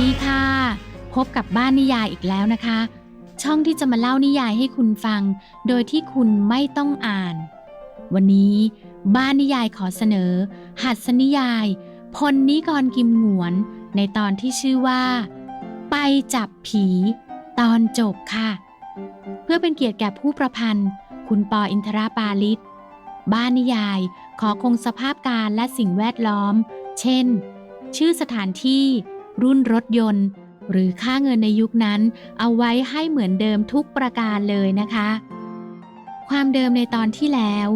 ดีค่ะ พบกับบ้านนิยายอีกแล้วนะคะ ช่องที่จะมาเล่านิยายให้คุณฟัง โดยที่คุณไม่ต้องอ่าน วันนี้บ้านนิยายขอเสนอ หัสนิยาย พลนิกรกิมหงวน ในตอนที่ชื่อว่า ไปจับผีตอนจบค่ะ เพื่อเป็นเกียรติแก่ผู้ประพันธ์ คุณปออินทราปาลิศบ้านนิยายขอคงสภาพการและสิ่งแวดล้อม เช่น ชื่อสถานที่ รุ่นรถยนต์ หรือค่าเงินในยุคนั้น เอาไว้ให้เหมือนเดิมทุกประการเลยนะคะ ความเดิมในตอนที่แล้ว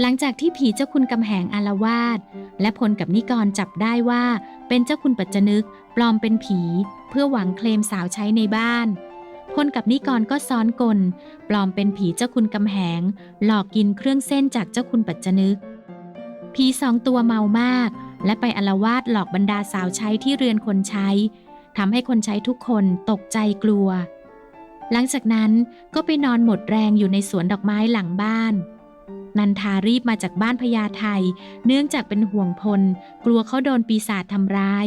หลังจากที่ผีเจ้าคุณกำแหงอารวาสและพลกับนิกรจับได้ว่า เป็นเจ้าคุณปัจจนึกปลอมเป็นผี เพื่อหวังเคลมสาวใช้ในบ้านพลกับนิกรก็ซ้อนกล ปลอมเป็นผีเจ้าคุณกำแหง หลอกกินเครื่องเส้นจากเจ้าคุณปัจจนึก ผีสองตัวเมามาก และไปอลาวาสหลอกบรรดาสาวใช้ที่เรือนคนใช้ทำให้คนใช้ทุกคนตกใจกลัว หลังจากนั้นก็ไปนอนหมดแรงอยู่ในสวนดอกไม้หลังบ้าน นันทารีบมาจากบ้านพญาไทเนื่องจากเป็นห่วงพล กลัวเขาโดนปีศาจทำร้าย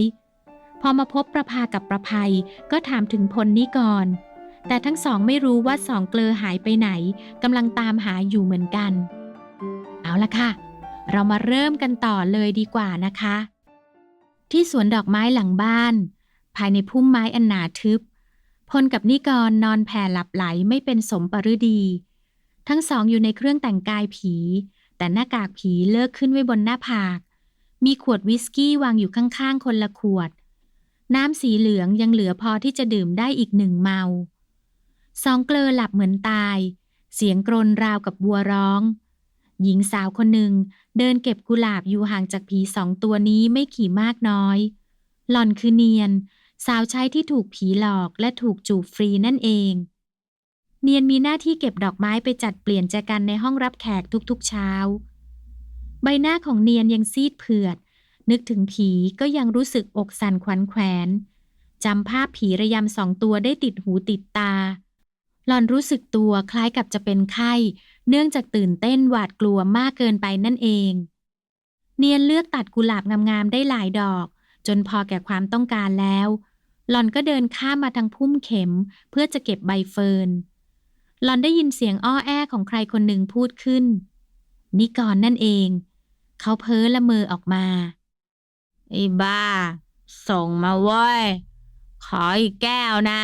พอมาพบประภากับประภัยก็ถามถึงพลนี้ก่อน แต่ทั้งสองไม่รู้ว่าสองเกลอหายไปไหนกำลังตามหาอยู่เหมือนกัน เอาละค่ะ เรามาเริ่มกันต่อเลยดีกว่านะคะ ที่สวนดอกไม้หลังบ้าน ภายในพุ่มไม้อันหนาทึบ พลกับนิกรนอนแผ่หลับไหลไม่เป็นสมปฤดี ทั้งสองอยู่ในเครื่องแต่งกายผี แต่หน้ากากผีเลิกขึ้นไว้บนหน้าผาก มีขวดวิสกี้วางอยู่ข้างๆ คนละขวด น้ำสีเหลืองยังเหลือพอที่จะดื่มได้อีกหนึ่งเมาสองเกลอหลับเหมือนตาย เสียงกรนราวกับวัวร้อง หญิงสาวคนหนึ่ง เดินเก็บกุหลาบอยู่ห่างจากผีสองตัวนี้ไม่ขี่มากน้อย หล่อนคือเนียน สาวใช้ที่ถูกผีหลอกและถูกจูบฟรีนั่นเอง เนียนมีหน้าที่เก็บดอกไม้ไปจัดเปลี่ยนแจกันในห้องรับแขกทุกๆเช้า ใบหน้าของเนียนยังซีดเผือด นึกถึงผีก็ยังรู้สึกอกสั่นขวัญแขวนจำภาพผีระยำสองตัวได้ติดหูติดตา หล่อนรู้สึกตัวคล้ายกับจะเป็นไข้ เนื่องจากตื่นเต้นหวาดกลัวมากเกินไปนั่นเอง เนียนเลือกตัดกุหลาบงามๆได้หลายดอก จนพอแก่ความต้องการแล้ว หล่อนก็เดินข้ามมาทางพุ่มเข็ม เพื่อจะเก็บใบเฟิร์น หล่อนได้ยินเสียงอ้อแอของใครคนหนึ่งพูดขึ้น นิกรนนั่นเอง เขาเพ้อละเมอออกมาไอ้บ้า ส่งมาเว้ย ขออีกแก้วนะ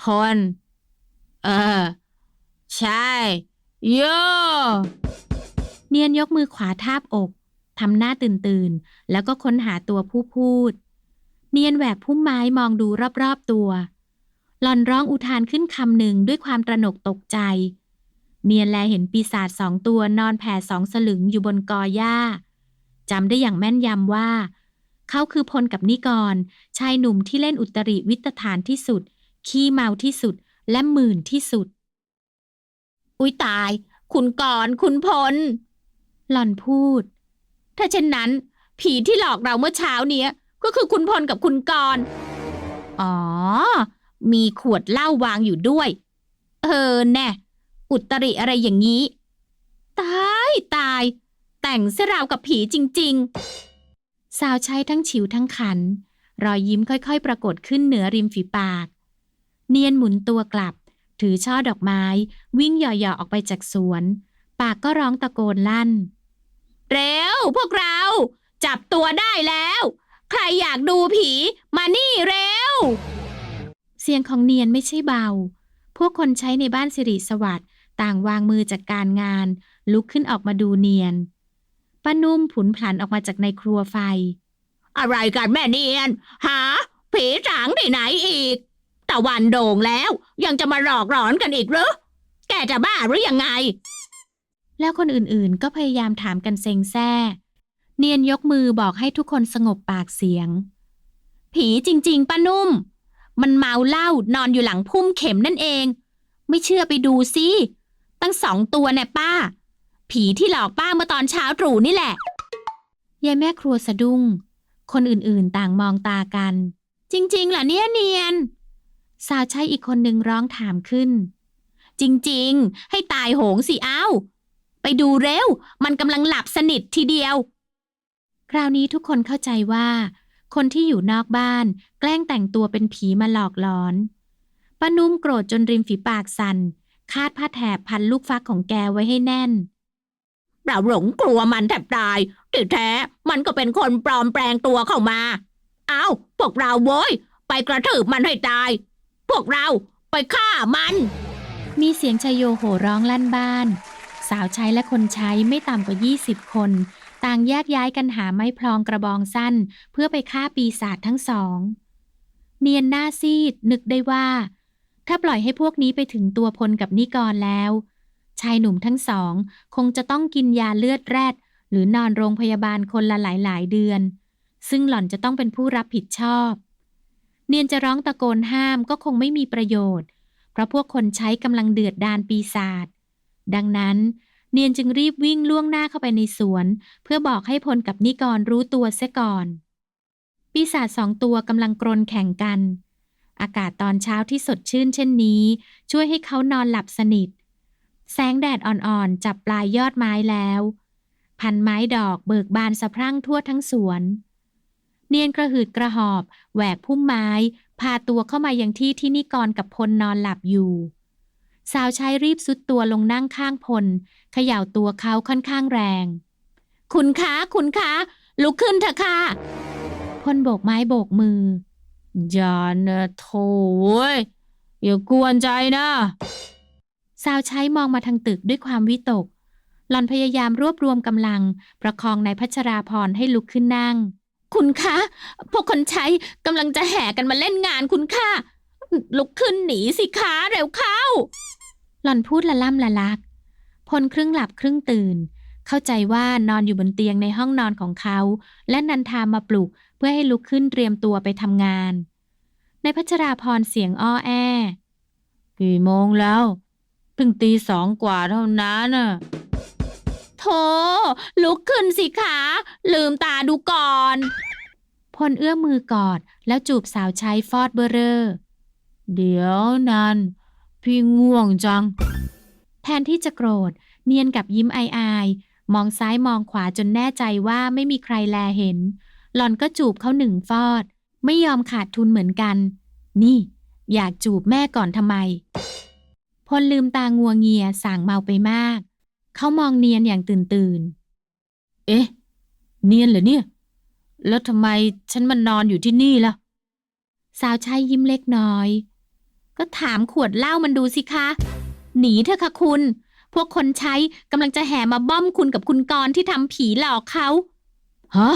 พลเออ ใช่ โย เนียนยกมือขวาทาบอก ทำหน้าตื่นตื่นแล้วก็ค้นหาตัวผู้พูด เนียนแหวกพุ่มไม้มองดูรอบๆตัว หล่อนร้องอุทานขึ้นคำหนึ่งด้วยความตระหนกตกใจ เนียนแลเห็นปีศาจสองตัวนอนแผ่สองสลึงอยู่บนกอหญ้าจำได้อย่างแม่นยำว่า เขาคือพลกับนิกร ชายหนุ่มที่เล่นอุตริวิตฐานที่สุด ขี้เมาที่สุดและหมื่นที่สุด อุ๊ยตาย คุณกรณ์คุณพล หล่อนพูด ถ้าเช่นนั้น ผีที่หลอกเราเมื่อเช้าเนี้ย ก็คือคุณพลกับคุณกรณ์อ๋อ มีขวดเหล้าวางอยู่ด้วย เออแน่อุตริอะไรอย่างนี้ ตายตาย แต่งเสยราวกับผีจริง ๆ สาวใช้ทั้งฉิวทั้งขัน รอยยิ้มค่อยๆ ปรากฏขึ้นเหนือริมฝีปาก เนียนหมุนตัวกลับ ถือช่อดอกไม้ วิ่งเหย่อๆออกไปจากสวน ปากก็ร้องตะโกนลั่น เร็ว พวกเรา จับตัวได้แล้ว ใครอยากดูผี มานี่เร็ว เสียงของเนียนไม่ใช่เบา พวกคนใช้ในบ้านสิริสวัสด์ต่างวางมือจากการงาน ลุกขึ้นออกมาดูเนียนป้านุ่มผุนผันออกมาจากในครัวไฟ อะไรกันแม่เนียน หา ผีจางที่ไหนอีก ตะวันโด่งแล้ว ยังจะมาหลอกหลอนกันอีกหรือ แกจะบ้าหรือยังไง แล้วคนอื่นๆ ก็พยายามถามกันเซ็งแซ่ เนียนยกมือบอกให้ทุกคนสงบปากเสียง ผีจริง ๆป้านุ่ม มันเมาเหล้านอนอยู่หลังพุ่มเข็มนั่นเอง ไม่เชื่อไปดูสิตั้งสองตัวแน่ป้า ผีที่หลอกป้าเมื่อตอนเช้าตรู่นี่แหละยายแม่ครัวสะดุ้ง คนอื่นๆต่างมองตากัน จริงๆเหรอเนี่ยเนียน สาวใช้อีกคนหนึ่งร้องถามขึ้น จริงๆ ให้ตายโหงสิเอ้า ไปดูเร็ว มันกำลังหลับสนิททีเดียว คราวนี้ทุกคนเข้าใจว่า คนที่อยู่นอกบ้าน แกล้งแต่งตัวเป็นผีมาหลอกหลอนป้านุ่มโกรธจนริมฝีปากสั่นคาดผ้าแถบพันลูกฟักของแกไว้ให้แน่นเราหลงกลัวมันแทบตายที่แท้ มันก็เป็นคนปลอมแปลงตัวเข้ามา เอ้าพวกเราโว้ย ไปกระถืบมันให้ตาย พวกเราไปฆ่ามัน มีเสียงชายโยโห่ร้องลั่นบ้าน สาวใช้และคนใช้ไม่ต่ำกว่า 20 คน ต่างแยกย้ายกันหาไม้พลองกระบองสั้น เพื่อไปฆ่าปีศาจทั้งสอง เนียนหน้าซีดนึกได้ว่า ถ้าปล่อยให้พวกนี้ไปถึงตัวพลกับนิกรแล้ว ชายหนุ่มทั้งสอง คงจะต้องกินยาเลือดแรด หรือนอนโรงพยาบาลคนละหลายๆเดือน ซึ่งหล่อนจะต้องเป็นผู้รับผิดชอบ เนียนจะร้องตะโกนห้ามก็คงไม่มีประโยชน์ เพราะพวกคนใช้กำลังเดือดดานปีศาจ ดังนั้น เนียนจึงรีบวิ่งล่วงหน้าเข้าไปในสวน เพื่อบอกให้พลกับนิกรรู้ตัวเสียก่อน ปีศาจสองตัวกำลังกรนแข่งกัน อากาศตอนเช้าที่สดชื่นเช่นนี้ ช่วยให้เขานอนหลับสนิท แสงแดดอ่อนๆจับปลายยอดไม้แล้ว พันไม้ดอกเบิกบานสะพรั่งทั่วทั้งสวน เนียนกระหืดกระหอบ แหวกพุ่มไม้ พาตัวเข้ามายังที่ที่นิกรกับพลนอนหลับอยู่ สาวใช้รีบสุดตัวลงนั่งข้างพลเขย่าตัวเขาค่อนข้างแรง คุณคะคุณคะลุกขึ้นเถอะค่ะพลโบกไม้โบกมือ อย่านะโถเว้ยอย่ากวนใจนะสาวใช้มองมาทางตึกด้วยความวิตก หล่อนพยายามรวบรวมกำลัง ประคองนายพัชราพรให้ลุกขึ้นนั่ง คุณคะ พวกคนใช้กำลังจะแห่กันมาเล่นงานคุณค่ะ ลุกขึ้นหนีสิคะเร็วเข้า หล่อนพูดละล่ำละลัก พลครึ่งหลับครึ่งตื่น เข้าใจว่านอนอยู่บนเตียงในห้องนอนของเขา และนันทามาปลุกเพื่อให้ลุกขึ้นเตรียมตัวไปทำงานนายพัชราพรเสียงอ้อแอ กี่โมงแล้ว เพิ่งตีสองกว่าเท่านั้นน่ะ โธ่ลุกขึ้นสิคะ ลืมตาดูก่อน พลเอื้อมมือกอดแล้วจูบสาวใช้ฟอดเบอร์เรอเดี๋ยวนันพี่ง่วงจัง แทนที่จะโกรธ เนียนกับยิ้มอายๆมองซ้ายมองขวาจนแน่ใจว่าไม่มีใครแลเห็น หล่อนก็จูบเขาหนึ่งฟอด ไม่ยอมขาดทุนเหมือนกัน นี่ อยากจูบแม่ก่อนทำไม พลลืมตางัวเงียสั่งเมาไปมาก เขามองเนียนอย่างตื่นตื่น เอ๊ะ เนียนเหรอเนี่ย แล้วทำไมฉันมานนอนอยู่ที่นี่ล่ะ สาวใช้ยิ้มเล็กน้อย ก็ถามขวดเหล้ามันดูสิคะ หนีเถอะค่ะคุณ พวกคนใช้กำลังจะแห่มาบ้อมคุณกับคุณกรที่ทำผีหลอกเขาฮะ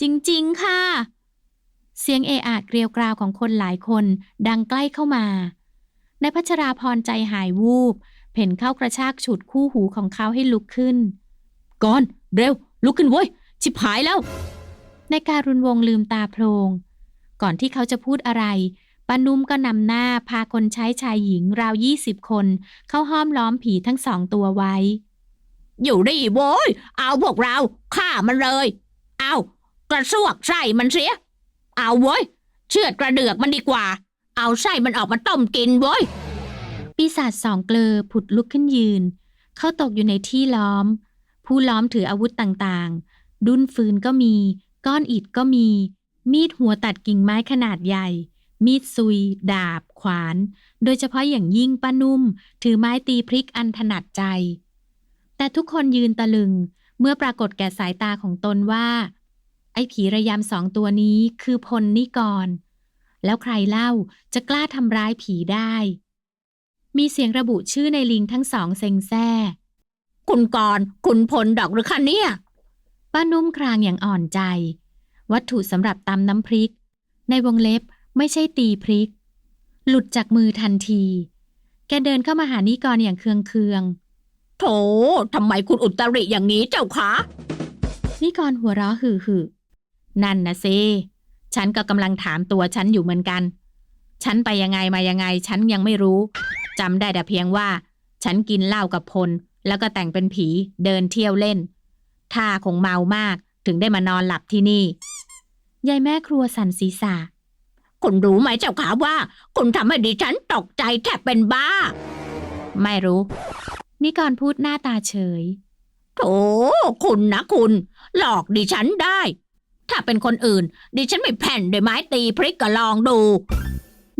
จริงๆ ค่ะ เสียงเอะอะเกรียวกราวของคนหลายคนดังใกล้เข้ามา นายพัชราพรใจหายวูบ เพ่นเข้ากระชากฉุดคู่หูของเขาให้ลุกขึ้น ก่อนเร็ว ลุกขึ้นเว้ย ชิบหายแล้ว ในการุณวงลืมตาโพลงก่อนที่เขาจะพูดอะไรป้านุ่มก็นำหน้าพาคนใช้ชายหญิงราวยี่สิบคน เข้าห้อมล้อมผีทั้งสองตัวไว้ อยู่ดิโว้ย เอาพวกเราฆ่ามันเลย เอากระซวกไส้มันเสีย เอาเว้ย เชือดกระเดือกมันดีกว่า เอาไส้มันออกมาต้มกินเว้ย ปีศาจสองเกลอผุดลุกขึ้นยืน เข้าตกอยู่ในที่ล้อม ผู้ล้อมถืออาวุธต่างๆ ดุนฟืนก็มี ก้อนอิฐก็มี มีดหัวตัดกิ่งไม้ขนาดใหญ่ มีดซุย ดาบ ขวาน โดยเฉพาะอย่างยิ่งป้านุ่ม ถือไม้ตีพริกอันถนัดใจ แต่ทุกคนยืนตะลึง เมื่อปรากฏแก่สายตาของตนว่า ไอ้ผีระยำสองตัวนี้คือพลนิกร แล้วใครเล่าจะกล้าทำร้ายผีได้ มีเสียงระบุชื่อในลิงทั้งสองเซ็งแซ่ คุณกรณ์คุณพลดอกหรือคะเนี่ย ป้านุ่มครางอย่างอ่อนใจ วัตถุสำหรับตำน้ำพริก ในวงเล็บไม่ใช่ตีพริก หลุดจากมือทันที แกเดินเข้ามาหานิกรอย่างเคืองเคืองโถทำไมคุณอุตริอย่างนี้เจ้าคะๆนิกรหัวเราะหือหือนั่นนะเซฉันก็กำลังถามตัวฉันอยู่เหมือนกัน ฉันไปยังไงมายังไง ฉันยังไม่รู้ จำได้แต่เพียงว่า ฉันกินเหล้ากับพล แล้วก็แต่งเป็นผีเดินเที่ยวเล่น ท่าคงเมามากถึงได้มานอนหลับที่นี่ ยายแม่ครัวสันศีษะคุณรู้ไหมเจ้าขาว่า คุณทำให้ดิฉันตกใจแทบเป็นบ้า ไม่รู้ นิกรพูดหน้าตาเฉยโถคุณนะคุณ หลอกดิฉันได้ ถ้าเป็นคนอื่น ดิฉันไม่แผ่นด้วยไม้ตีพริกก็ลองดู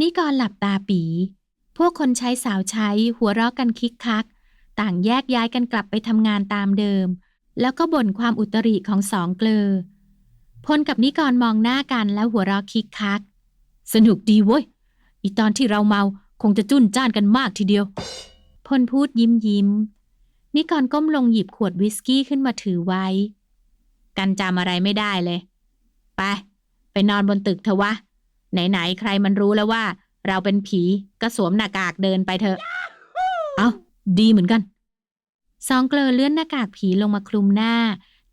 นิกรหลับตาปี พวกคนใช้สาวใช้หัวเราะกันคิกคัก ต่างแยกย้ายกันกลับไปทำงานตามเดิม แล้วก็บ่นความอุตริของสองเกลอพลกับนิกรมองหน้ากันแล้วหัวเราะคิกคัก สนุกดีเว้ย อีตอนที่เราเมาคงจะจุ้นจ้านกันมากทีเดียว พลพูดยิ้มยิ้ม นิกรก้มลงหยิบขวดวิสกี้ขึ้นมาถือไว้ กันจำอะไรไม่ได้เลย ไป ไปนอนบนตึกเถอะวะ ไหนๆ ใครมันรู้แล้วว่า เราเป็นผีก็สวมหน้ากากเดินไปเถอะ เอาดีเหมือนกัน สองเกลอเลื่อนหน้ากากผีลงมาคลุมหน้า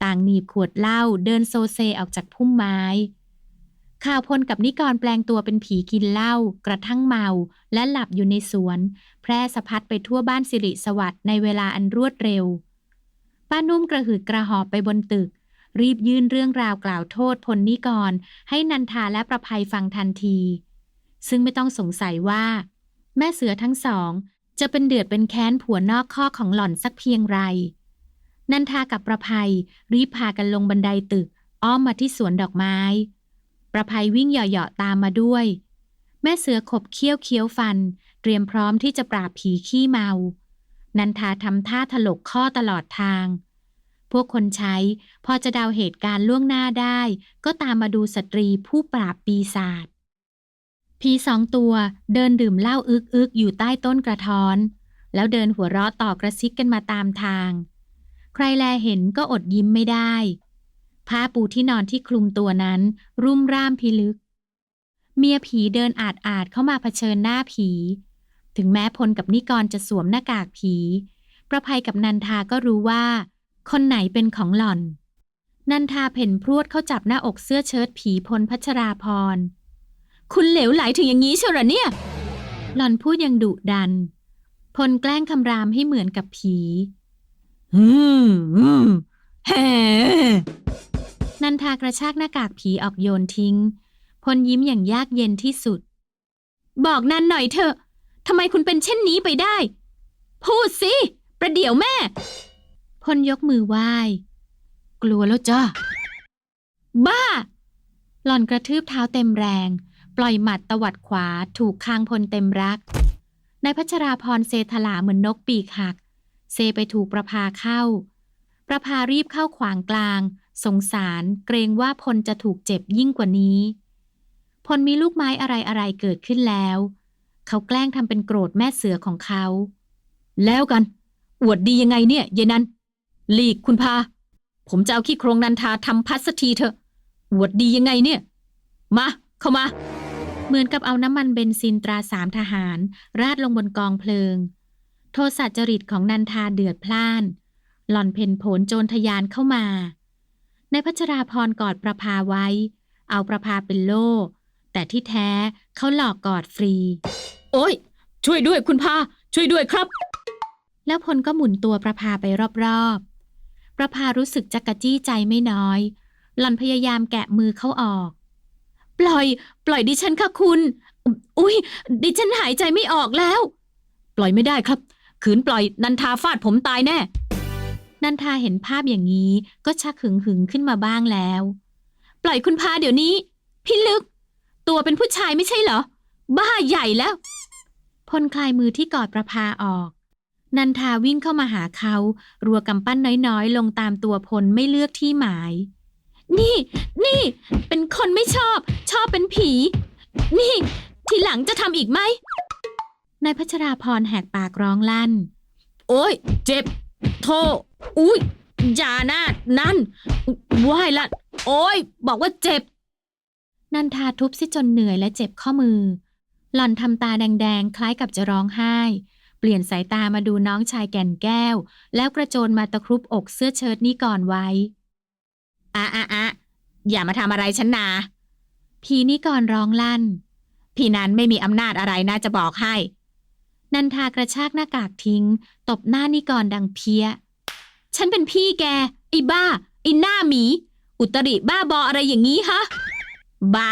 ต่างหนีบขวดเหล้าเดินโซเซออกจากพุ่มไม้ ข่าวพลกับนิกรแปลงตัวเป็นผีกินเหล้ากระทั่งเมาและหลับอยู่ในสวน แพร่สะพัดไปทั่วบ้านสิริสวัสดิ์ในเวลาอันรวดเร็ว ป้านุ่มกระหืดกระหอบไปบนตึก รีบยื่นเรื่องราวกล่าวโทษพลนิกรให้นันทาและประภัยฟังทันที ซึ่งไม่ต้องสงสัยว่า แม่เสือทั้งสอง จะเป็นเดือดเป็นแค้นผัวนอกข้อของหล่อนสักเพียงไร นันทากับประภัยรีบพากันลงบันไดตึก อ้อมมาที่สวนดอกไม้ ประภัยวิ่งเหยาะๆตามมาด้วย แม่เสือขบเคี้ยวเคี้ยวฟัน เตรียมพร้อมที่จะปราบผีขี้เมา นันทาทำท่าถลกข้อตลอดทางพวกคนใช้พอจะเดาเหตุการณ์ล่วงหน้าได้ ก็ตามมาดูสตรีผู้ปราบปีศาจ ผีสองตัวเดินดื่มเหล้าอึกอึกอยู่ใต้ต้นกระท้อน แล้วเดินหัวเราะต่อกระซิกกันมาตามทาง ใครแลเห็นก็อดยิ้มไม่ได้ ผ้าปูที่นอนที่คลุมตัวนั้น รุ่มร่ามพิลึก เมียผีเดินอาดอาดเข้ามาเผชิญหน้าผี ถึงแม้พลกับนิกรจะสวมหน้ากากผี ประภัยกับนันทาก็รู้ว่า คนไหนเป็นของหล่อน นันทาเพ่นพรวดเข้าจับหน้าอกเสื้อเชิ้ตผีพลพัชราพร คุณเหลวไหลถึงอย่างนี้เชียวเหรอเนี่ย หล่อนพูดยังดุดัน พลแกล้งคำรามให้เหมือนกับผี อืมอืมแฮ่นันทากระชากหน้ากากผีออกโยนทิ้ง พลยิ้มอย่างยากเย็นที่สุด บอกนันหน่อยเถอะทำไมคุณเป็นเช่นนี้ไปได้ พูดสิ ประเดี๋ยวแม่ พลยกมือไหว้ กลัวแล้วจ้าบ้า หล่อนกระทืบเท้าเต็มแรง ปล่อยหมัดตวัดขวาถูกคางพลเต็มรักนายพัชราพรเซถลาเหมือนนกปีกหัก เซไปถูกประภาเข้า ประภารีบเข้าขวางกลาง สงสารเกรงว่าพลจะถูกเจ็บยิ่งกว่านี้ พลมีลูกไม้อะไรๆเกิดขึ้นแล้ว เขาแกล้งทำเป็นโกรธแม่เสือของเขา แล้วกัน อวดดียังไงเนี่ย เยนันหลีกคุณพา ผมจะเอาขี้โครงนันทาทำพัสทีเถอะอวดดียังไงเนี่ย มา เข้ามา เหมือนกับเอาน้ำมันเบนซินตราสามทหาร ราดลงบนกองเพลิง โทสะจริตของนันทาเดือดพล่าน หล่อนเพ่นโผนโจรทยานเข้ามา ในพัชราพรกอดประภาไว้ เอาประภาเป็นโล่ แต่ที่แท้เขาหลอกกอดฟรี โอ้ย ช่วยด้วยคุณพาช่วยด้วยครับ แล้วพลก็หมุนตัวประภาไปรอบๆ ประภารู้สึกจักกะจี้ใจไม่น้อย หล่อนพยายามแกะมือเขาออก ปล่อย ปล่อยดิฉันค่ะคุณ อุ้ยดิฉันหายใจไม่ออกแล้ว ปล่อยไม่ได้ครับ ขืนปล่อยนันทาฟาดผมตายแน่ นันทาเห็นภาพอย่างนี้ก็ชักหึงหึงขึ้นมาบ้างแล้ว ปล่อยคุณพาเดี๋ยวนี้ พี่ลึก ตัวเป็นผู้ชายไม่ใช่เหรอ บ้าใหญ่แล้ว พลคลายมือที่กอดประภาออก นันทาวิ่งเข้ามาหาเขา รัวกำปั้นน้อยๆ ลงตามตัวพลไม่เลือกที่หมาย นี่ นี่ เป็นคนไม่ชอบ ชอบเป็นผี นี่ ทีหลังจะทำอีกไหมนายพัชราพรแหกปากร้องลั่น โอ้ย เจ็บ โทอุ้ยอย่านะนั่นว่ายละ โอ้ย บอกว่าเจ็บ นันทาทุบซิจนเหนื่อยและเจ็บข้อมือ หล่อนทำตาแดงๆ คล้ายกับจะร้องไห้ เปลี่ยนสายตามาดูน้องชายแก่นแก้ว แล้วกระโจนมาตะครุบอกเสื้อเชิ้ตนี้ก่อนไว้ อะอะอะอย่ามาทำอะไรฉันนาพีนี่ก่อนร้องลั่นพี่นั้นไม่มีอำนาจอะไรน่าจะบอกให้ นันทากระชากหน้ากากทิ้ง ตบหน้านิกรดังเพี้ย ฉันเป็นพี่แกไอ้บ้าไอ้หน้าหมี อุตริบ้าบออะไรอย่างนี้ฮะบ้า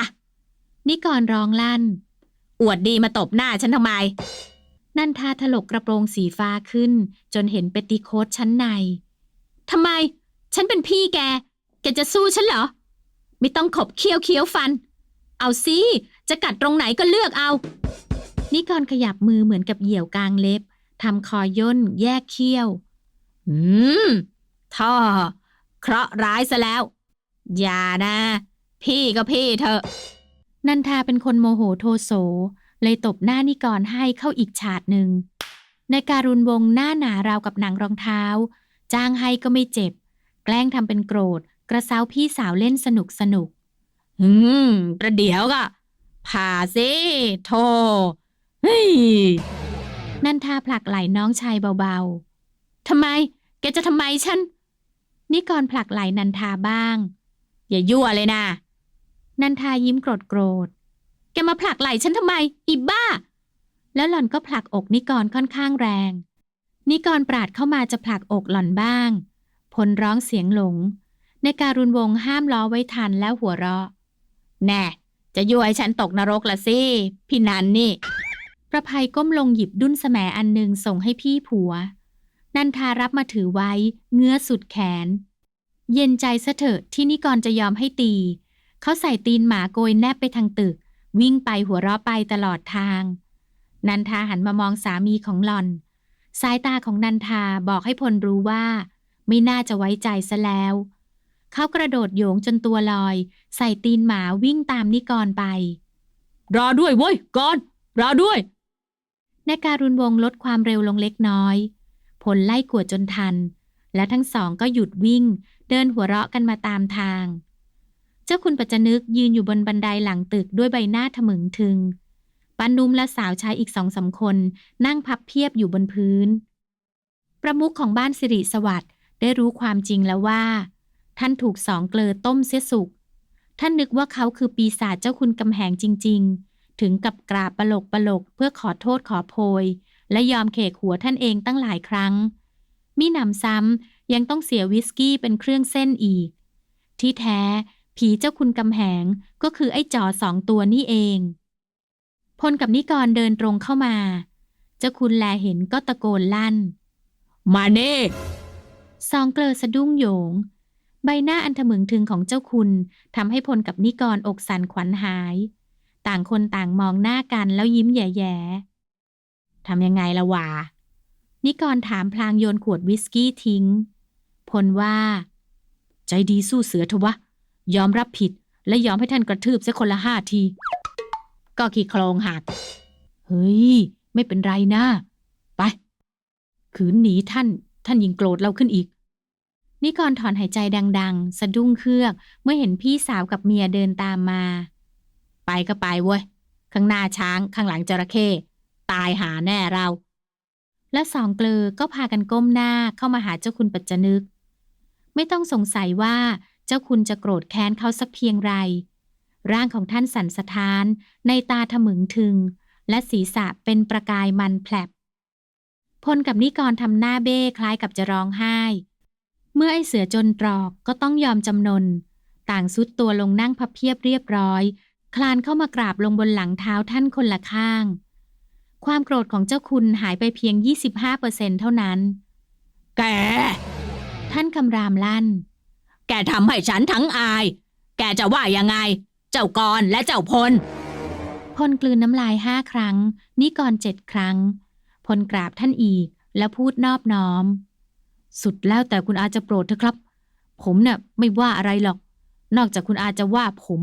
นิกรร้องลั่น อวดดีมาตบหน้าฉันทำไม นันทาถลกกระโปรงสีฟ้าขึ้น จนเห็นเปตติโคตชั้นในทำไม ฉันเป็นพี่แก แกจะสู้ฉันเหรอ ไม่ต้องขบเคี้ยวเคี้ยวฟัน เอาสิจะกัดตรงไหนก็เลือกเอา นิกรขยับมือเหมือนกับเหยี่ยวกลางเล็บทำคอย่นแยกเคี้ยว อืมท่อเคราะห์ร้ายซะแล้ว อย่านะ พี่ก็พี่เถอะ นันทาเป็นคนโมโหโทโส เลยตบหน้านิกรให้เข้าอีกฉาดหนึ่งในการุณวงหน้าหนาราวกับหนังรองเท้า จ้างให้ก็ไม่เจ็บ แกล้งทำเป็นโกรธ กระเซ้าพี่สาวเล่นสนุกสนุกอืมประเดี๋ยวก็ผ่าสิโทเฮ้ยนันทาผลักไหล่น้องชายเบาๆทำไม แกจะทำไมฉัน นิกรผลักไหล่นันทาบ้าง อย่ายั่วเลยนะ นันทายิ้มโกรธโกรธ แกมาผลักไหล่ฉันทำไม อีบ้า แล้วหล่อนก็ผลักอกนิกรค่อนข้างแรง นิกรปราดเข้ามาจะผลักอกหล่อนบ้าง พลร้องเสียงหลง ในการุณวงห้ามล้อไว้ทันแล้วหัวเราะ แน่ จะยั่วให้ฉันตกนรกละสิ พี่นันนี่ ประภัยก้มลงหยิบดุ้นแสมอันหนึ่งส่งให้พี่ผัว นันทารับมาถือไว้ เงื้อสุดแขน เย็นใจซะเถอะที่นิกรจะยอมให้ตี เขาใส่ตีนหมาโกยแนบไปทางตึก วิ่งไปหัวเราะไปตลอดทาง นันทาหันมามองสามีของหลอน สายตาของนันทาบอกให้พลรู้ว่า ไม่น่าจะไว้ใจซะแล้ว เขากระโดดโยงจนตัวลอย ใส่ตีนหมาวิ่งตามนิกรไป รอด้วยเว้ยก่อนรอด้วยนายการุณวงศ์ลดความเร็วลงเล็กน้อย ผลไล่กวดจนทัน และทั้งสองก็หยุดวิ่ง เดินหัวเราะกันมาตามทาง เจ้าคุณปัจจนึกยืนอยู่บนบันไดหลังตึกด้วยใบหน้าถมึงทึงปันนุมและสาวใช้อีกสองสามคนนั่งพับเพียบอยู่บนพื้น ประมุขของบ้านสิริสวัสดิ์ได้รู้ความจริงแล้วว่า ท่านถูกสองเกลอต้มเสียสุก ท่านนึกว่าเขาคือปีศาจเจ้าคุณกำแหงจริง ๆ ถึงกับกราบปลกปลกเพื่อขอโทษขอโพย และยอมเขกหัวท่านเองตั้งหลายครั้ง มิหนำซ้ำยังต้องเสียวิสกี้เป็นเครื่องเส้นอีก ที่แท้ ผีเจ้าคุณกำแหงก็คือไอ้จอสองตัวนี่เองพลกับนิกรเดินตรงเข้ามา เจ้าคุณแลเห็นก็ตะโกนลั่น มาเน่ซองเกลอสะดุ้งโหยง ใบหน้าอันถมึงถึงของเจ้าคุณทำให้พลกับนิกรอกสั่นขวัญหาย ต่างคนต่างมองหน้ากันแล้วยิ้มแย่ๆทำยังไงละวะนิกรถามพลางโยนขวดวิสกี้ทิ้ง พลว่า ใจดีสู้เสือเถอะวะ ยอมรับผิดและยอมให้ท่านกระทืบเสียคนละห้าที ก็ขี้โครงหัก เฮ้ย ไม่เป็นไรนะ ไป ขืนหนีท่าน ท่านยิงโกรธเราขึ้นอีก นิกรถอนหายใจดังๆ สะดุ้งเครือก เมื่อเห็นพี่สาวกับเมียเดินตามมา ไปก็ไปเว้ย ข้างหน้าช้างข้างหลังจระเข้ตายหาแน่เรา และสองเกลอก็พากันก้มหน้าเข้ามาหาเจ้าคุณปัจจนึก ไม่ต้องสงสัยว่าเจ้าคุณจะโกรธแค้นเขาสักเพียงไร ร่างของท่านสั่นสะท้าน ในตาถมึงทึง และศีรษะเป็นประกายมันแผลบพลกับนิกรทำหน้าเบ้คล้ายกับจะร้องไห้ เมื่อไอเสือจนตรอกก็ต้องยอมจำนน ต่างซุดตัวลงนั่งพับเพียบเรียบร้อย คลานเข้ามากราบลงบนหลังเท้าท่านคนละข้าง ความโกรธของเจ้าคุณหายไปเพียง 25%เท่านั้น แก ท่านคำรามลั่น แกทำให้ฉันทั้งอาย แกจะว่ายังไง เจ้ากรและเจ้าพล พลกลืนน้ำลายห้าครั้ง นิกรเจ็ดครั้ง พลกราบท่านอีกแล้วพูดนอบน้อม สุดแล้วแต่คุณอาจะโปรดเถอะครับ ผมเนี่ยไม่ว่าอะไรหรอก นอกจากคุณอาจะว่าผม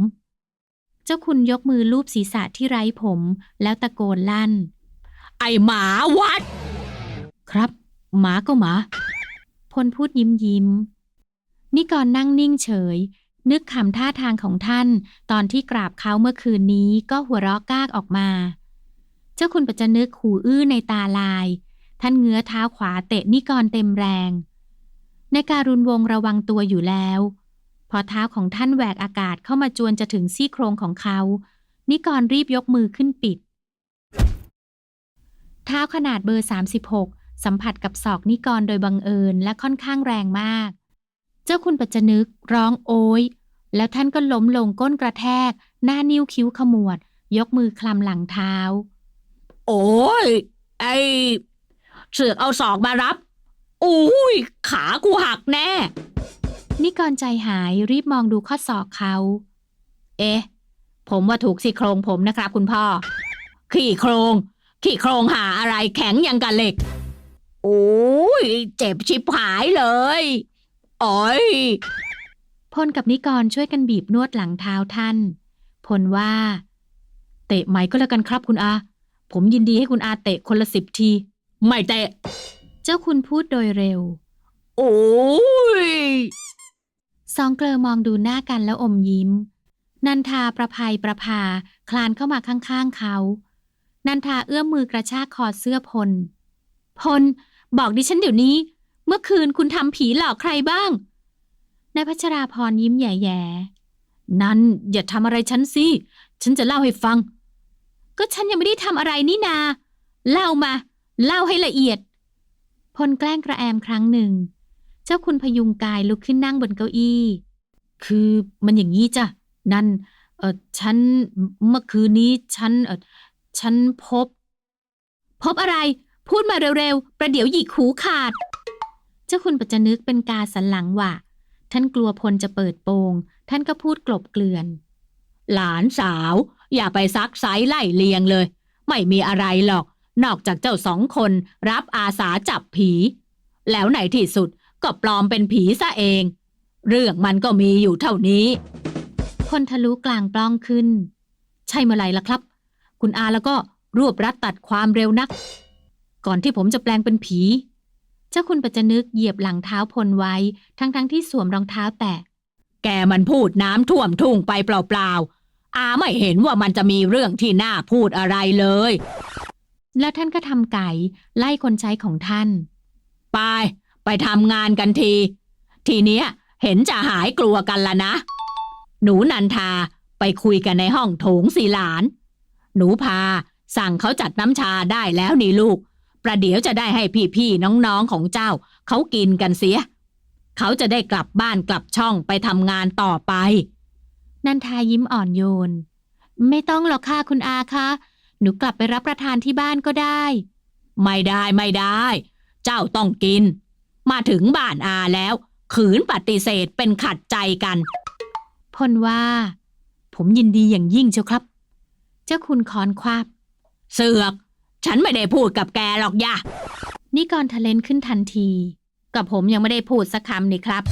เจ้าคุณยกมือลูบศีรษะที่ไร้ผม แล้วตะโกนลั่น ไอหมาวัด ครับ หมาก็หมา พลพูดยิ้มยิ้มนิกรนั่งนิ่งเฉย นึกคำท่าทางของท่าน ตอนที่กราบเขาเมื่อคืนนี้ก็หัวเราะก้ากออกมา เจ้าคุณปัจจนึกขู่อื้อในตาลาย ท่านเงื้อเท้าขวาเตะนิกรเต็มแรง ในการุณวงระวังตัวอยู่แล้ว พอเท้าของท่านแหวกอากาศเข้ามาจวนจะถึงซี่โครงของเขา นิกรรีบยกมือขึ้นปิด เท้าขนาดเบอร์ 36 สัมผัสกับศอกนิกรโดยบังเอิญและค่อนข้างแรงมาก เจ้าคุณปัจจนึกร้องโอยแล้วท่านก็ล้มลงก้นกระแทก หน้านิ้วคิ้วขมวด ยกมือคลำหลังเท้า โอ้ยไอ เสือกเอาศอกมารับอุ้ยขากูหักแน่ นิกรใจหายรีบมองดูข้อศอกเขา เอ๊ะ ผมว่าถูกซี่โครงผมนะครับคุณพ่อ ขี่โครง ขี่โครงหาอะไรแข็งยังกับเหล็ก โอ้ยเจ็บชิบหายเลยอ๋อยพลกับนิกรช่วยกันบีบนวดหลังเท้าท่าน พลว่า เตะไหมก็แล้วกันครับคุณอา ผมยินดีให้คุณอาเตะคนละสิบที ไม่เตะ เจ้าคุณพูดโดยเร็ว โอ้ย สองเกลอมองดูหน้ากันแล้วอมยิ้ม นันทาประภัยประภาคลานเข้ามาข้างๆเขา นันทาเอื้อมมือกระชากคอเสื้อพล พล บอกดิฉันเดี๋ยวนี้ เมื่อคืนคุณทำผีหลอกใครบ้าง นายพัชราพรยิ้มแย่ๆ นั่นอย่าทำอะไรฉันสิ ฉันจะเล่าให้ฟัง ก็ฉันยังไม่ได้ทำอะไรนี่นา เล่ามา เล่าให้ละเอียด พลแกล้งกระแอมครั้งหนึ่ง เจ้าคุณพยุงกายลุกขึ้นนั่งบนเก้าอี้ คือมันอย่างนี้จ้ะ นั่น เออฉันเมื่อคืนนี้ฉันเออฉันพบ พบอะไร พูดมาเร็วๆ ประเดี๋ยวหยิกหูขาด เจ้าคุณปัจจนึกเป็นกาสันหลังว่ะ ท่านกลัวพลจะเปิดโปง ท่านก็พูดกลบเกลื่อน หลานสาว อย่าไปซักไซไล่เลียงเลย ไม่มีอะไรหรอก นอกจากเจ้าสองคนรับอาสาจับผี แล้วในที่สุดก็ปลอมเป็นผีซะเอง เรื่องมันก็มีอยู่เท่านี้พลทะลุกลางปล้องขึ้น ใช่เมื่อไหร่ล่ะครับ คุณอาแล้วก็รวบรัดตัดความเร็วนัก ก่อนที่ผมจะแปลงเป็นผี เจ้าคุณปัจจนึกเหยียบหลังเท้าพลไว้ ทั้งๆทที่สวมรองเท้าแตะ แกมันพูดน้ำท่วมทุ่งไปเปล่าๆอาไม่เห็นว่ามันจะมีเรื่องที่น่าพูดอะไรเลย แล้วท่านก็ทำไก่ไล่คนใช้ของท่าน ไป ไปทำงานกันที ทีเนี้ยเห็นจะหายกลัวกันละนะ หนูนันทาไปคุยกันในห้องโถงสีหลาน หนูพาสั่งเขาจัดน้ำชาได้แล้วนี่ลูก ประเดี๋ยวจะได้ให้พี่ๆน้องๆของเจ้า เขากินกันเสีย เขาจะได้กลับบ้านกลับช่องไปทำงานต่อไป นันทายิ้มอ่อนโยน ไม่ต้องหรอกค่ะคุณอาคะ หนูกลับไปรับประทานที่บ้านก็ได้ ไม่ได้ไม่ได้ เจ้าต้องกิน มาถึงบ้านอาแล้ว ขืนปฏิเสธเป็นขัดใจกัน พลว่า ผมยินดีอย่างยิ่งเชียวครับ เจ้าคุณคอนควับเสือก ฉันไม่ได้พูดกับแกหรอกย่านิกรทะเลนขึ้นทันที กับผมยังไม่ได้พูดสักคำนี่ครับ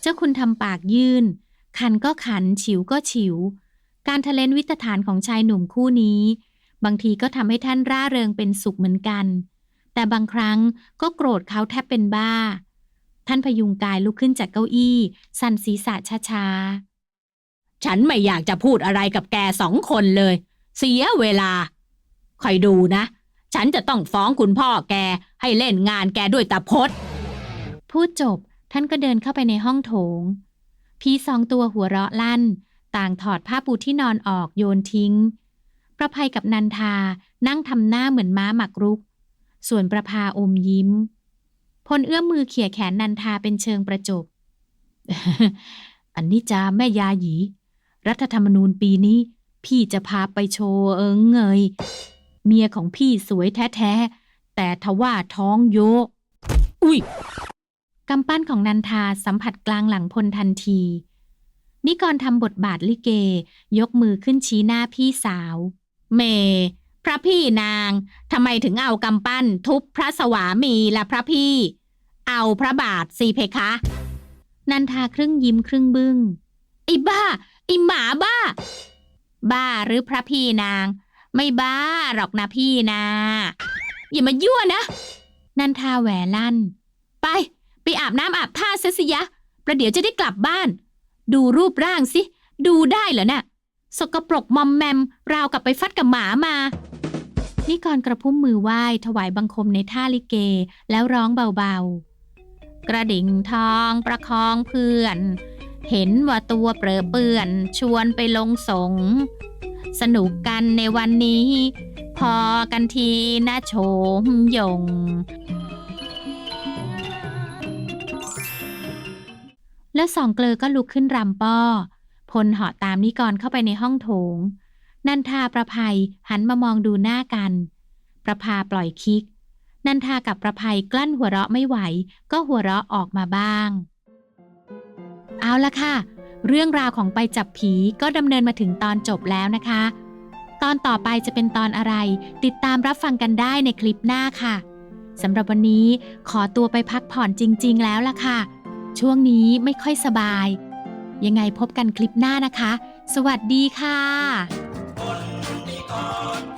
เจ้าคุณทำปากยื่นขันก็ขันฉิวก็ฉิว การทะเลนวิตฐานของชายหนุ่มคู่นี้ บางทีก็ทำให้ท่านร่าเริงเป็นสุขเหมือนกัน แต่บางครั้งก็โกรธเขาแทบเป็นบ้า ท่านพยุงกายลุกขึ้นจากเก้าอี้ สั่นศีรษะช้าฉันไม่อยากจะพูดอะไรกับแกสองคนเลย เสียเวลา คอยดูนะ ฉันจะต้องฟ้องคุณพ่อแกให้เล่นงานแกด้วยตาพดๆพูดจบท่านก็เดินเข้าไปในห้องโถง พี่สองตัวหัวเราะลั่น ต่างถอดผ้าปูที่นอนออกโยนทิ้ง ประภัยกับนันทานั่งทำหน้าเหมือนม้าหมักรุก ส่วนประภาอมยิ้ม พลเอื้อมมือเขี่ยแขนนันทาเป็นเชิงประจบ อันนี้จ้าแม่ยาหยี รัฐธรรมนูญปีนี้ พี่จะพาไปโชว์เอิงเงย เมียของพี่สวยแท้ ๆ แต่ทว่าท้องโยก อุ้ยกำปั้นของนันทาสัมผัสกลางหลังพลทันที นิกรทำบทบาทลิเก ยกมือขึ้นชี้หน้าพี่สาว เม พระพี่นางทำไมถึงเอากำปั้นทุบพระสวามีและพระพี่ เอาพระบาทสิเพคะ นันทาครึ่งยิ้มครึ่งบึง้งไอ้บ้าไอ้หมาบ้า บ้าหรือพระพี่นาง ไม่บ้าหรอกนะพี่นาอย่ามายั่วนะ นันทาแหวลั่น ไป ไปอาบน้ำอาบท่าซะสิยะ ประเดี๋ยวจะได้กลับบ้าน ดูรูปร่างสิ ดูได้เหรอน่ะ สกปรกมอมแมม ราวกับไปฟัดกับหมามา นิกรกระพุ้มมือไหว้ถวายบังคมในท่าลิเกแล้วร้องเบาๆ กระดิ่งทองประคองเพื่อน เห็นว่าตัวเปรอะเปื้อนชวนไปลงสง สนุกกันในวันนี้ พอกันทีนะโฉมยงแล้วสองเกลอก็ลุกขึ้นรำป้อ พลเหาะตามนิกรเข้าไปในห้องโถง นันทาประภัยหันมามองดูหน้ากัน ประภาปล่อยคิก นันทากับประภัยกลั้นหัวเราะไม่ไหว ก็หัวเราะออกมาบ้าง เอาละค่ะ เรื่องราวของไปจับผีก็ดำเนินมาถึงตอนจบแล้วนะคะ ตอนต่อไปจะเป็นตอนอะไร ติดตามรับฟังกันได้ในคลิปหน้าค่ะสำหรับวันนี้ขอตัวไปพักผ่อนจริง ๆ แล้วล่ะค่ะ ช่วงนี้ไม่ค่อยสบาย ยังไงพบกันคลิปหน้านะคะ สวัสดีค่ะคนที่กอด